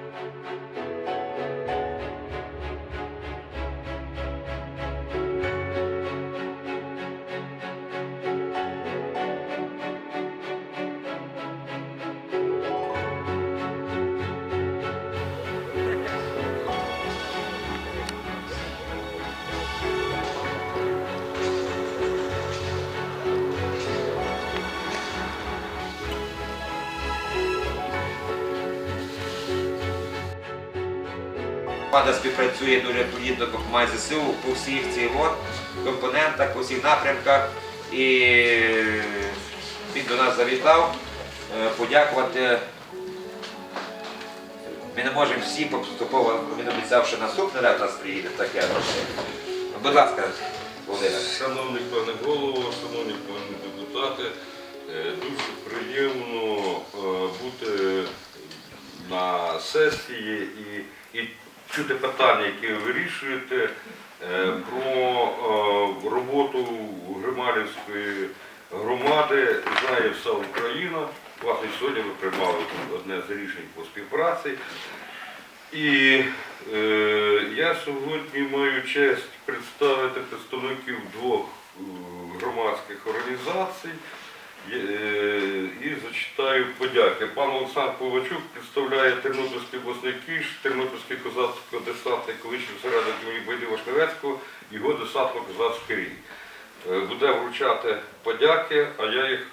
Música Команда співпрацює дуже плідно, допомагає ЗСУ по всіх цих компонентах, по всіх напрямках. І він до нас завітав е, подякувати. Ми не можемо всі поступово, він обіцяв, що наступний раз нас приїде таке. Будь ласка, Володимир. Шановний пане голово, шановні пане депутати, е, дуже приємно е, бути на сесії і чути питання, які ви вирішуєте е, про е, роботу Грималівської громади. Знає вся Україна. Власне, сьогодні ви приймали одне з рішень по співпраці. І е, я сьогодні маю честь представити представників двох е, громадських організацій е, і зачитаю подяки. Пан Олександр Повачук представляє Тернопільський обласний кіш, Тернопільський козацько-десантний колишній середник імені Вашневецького, його десантно-козацький рій. Е, Буде вручати подяки, а я їх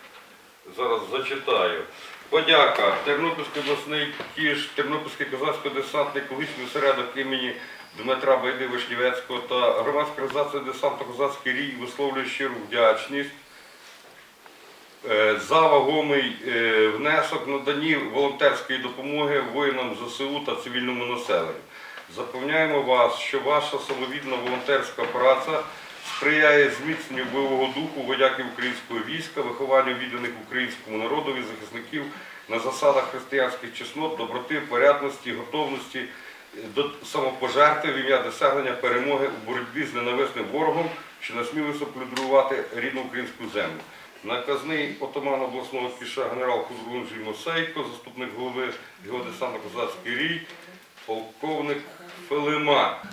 зараз зачитаю. Подяка. Тернопільський обласний кіш, Тернопільський козацько-десантний колишній осередок імені Дмитра Байди Вишнівецького та громадська організація десантно-козацький рій висловлює щиру вдячність за вагомий е, внесок в наданні волонтерської допомоги воїнам ЗСУ та цивільному населенню. Запевняємо вас, що ваша самовідна волонтерська праця сприяє зміцненню бойового духу вояків українського війська, вихованню відданих українському народові, захисників на засадах християнських чеснот, доброти, порядності, готовності е, до самопожертви в ім'я досягнення перемоги у боротьбі з ненависним ворогом, що насмілився плюдрувати рідну українську землю. Наказний отаман обласного кіша генерал Кузрунжій Мосейко, заступник голови його десантно-козацький рій, полковник Фелима.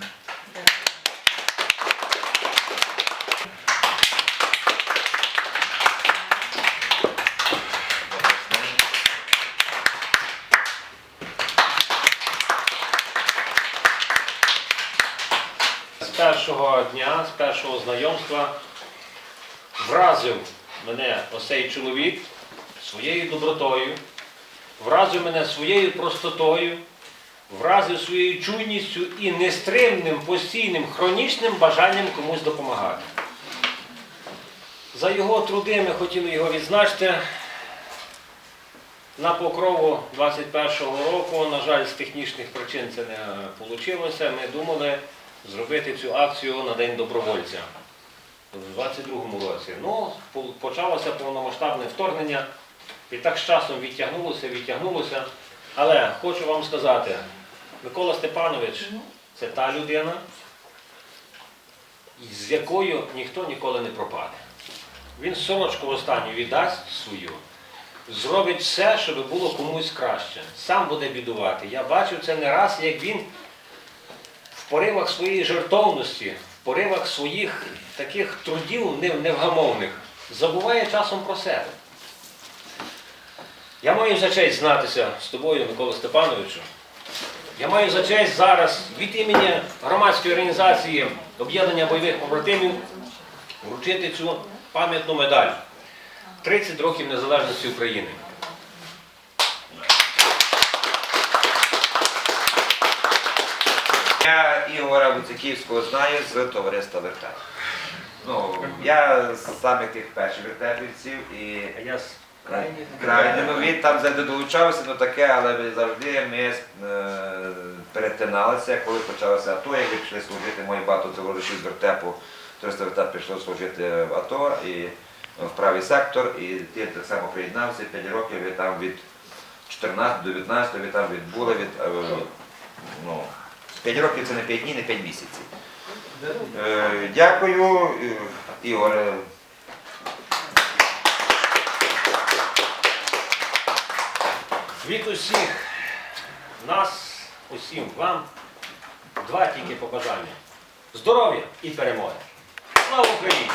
З першого дня, з першого знайомства вразив мене осей чоловік своєю добротою, вразив мене своєю простотою, вразив своєю чуйністю і нестримним, постійним, хронічним бажанням комусь допомагати. За його труди ми хотіли його відзначити. На покрову 21-го року, на жаль, з технічних причин це не вийшло. Ми думали зробити цю акцію на День добровольця в 22-му році. Ну, почалося повномасштабне вторгнення, і так з часом відтягнулося, відтягнулося. Але хочу вам сказати, Микола Степанович це та людина, з якою ніхто ніколи не пропаде. Він сорочку останню віддасть свою, зробить все, щоб було комусь краще. Сам буде бідувати. Я бачив це не раз, як він в поривах своєї жертовності, в поривах своїх таких трудів невгамовних, забуває часом про себе. Я маю за честь знатися з тобою, Микола Степановичу. Я маю за честь зараз від імені громадської організації об'єднання бойових побратимів вручити цю пам'ятну медаль 30 років незалежності України. Я Ігора Вуциківського знаю з товариства Вертай. Ну, я з самих тих перших вертепівців і А я з крайне, ну, він там завжди долучався, ну таке, але ми завжди ми е, перетиналися, коли почалося АТО, як ви пішли служити, мої багато товаришів з вертепу, товариство вертеп пішло служити в АТО і ну, в правий сектор, і ти так само приєднався, 5 років ви там від 14 до 19 ви там відбули від, е, ну, 5 років це не 5 днів, не 5 місяців. Е, Дякую, е, Ігор. е, від усіх нас усім вам два тільки побажання. Здоров'я і перемоги. Слава Україні!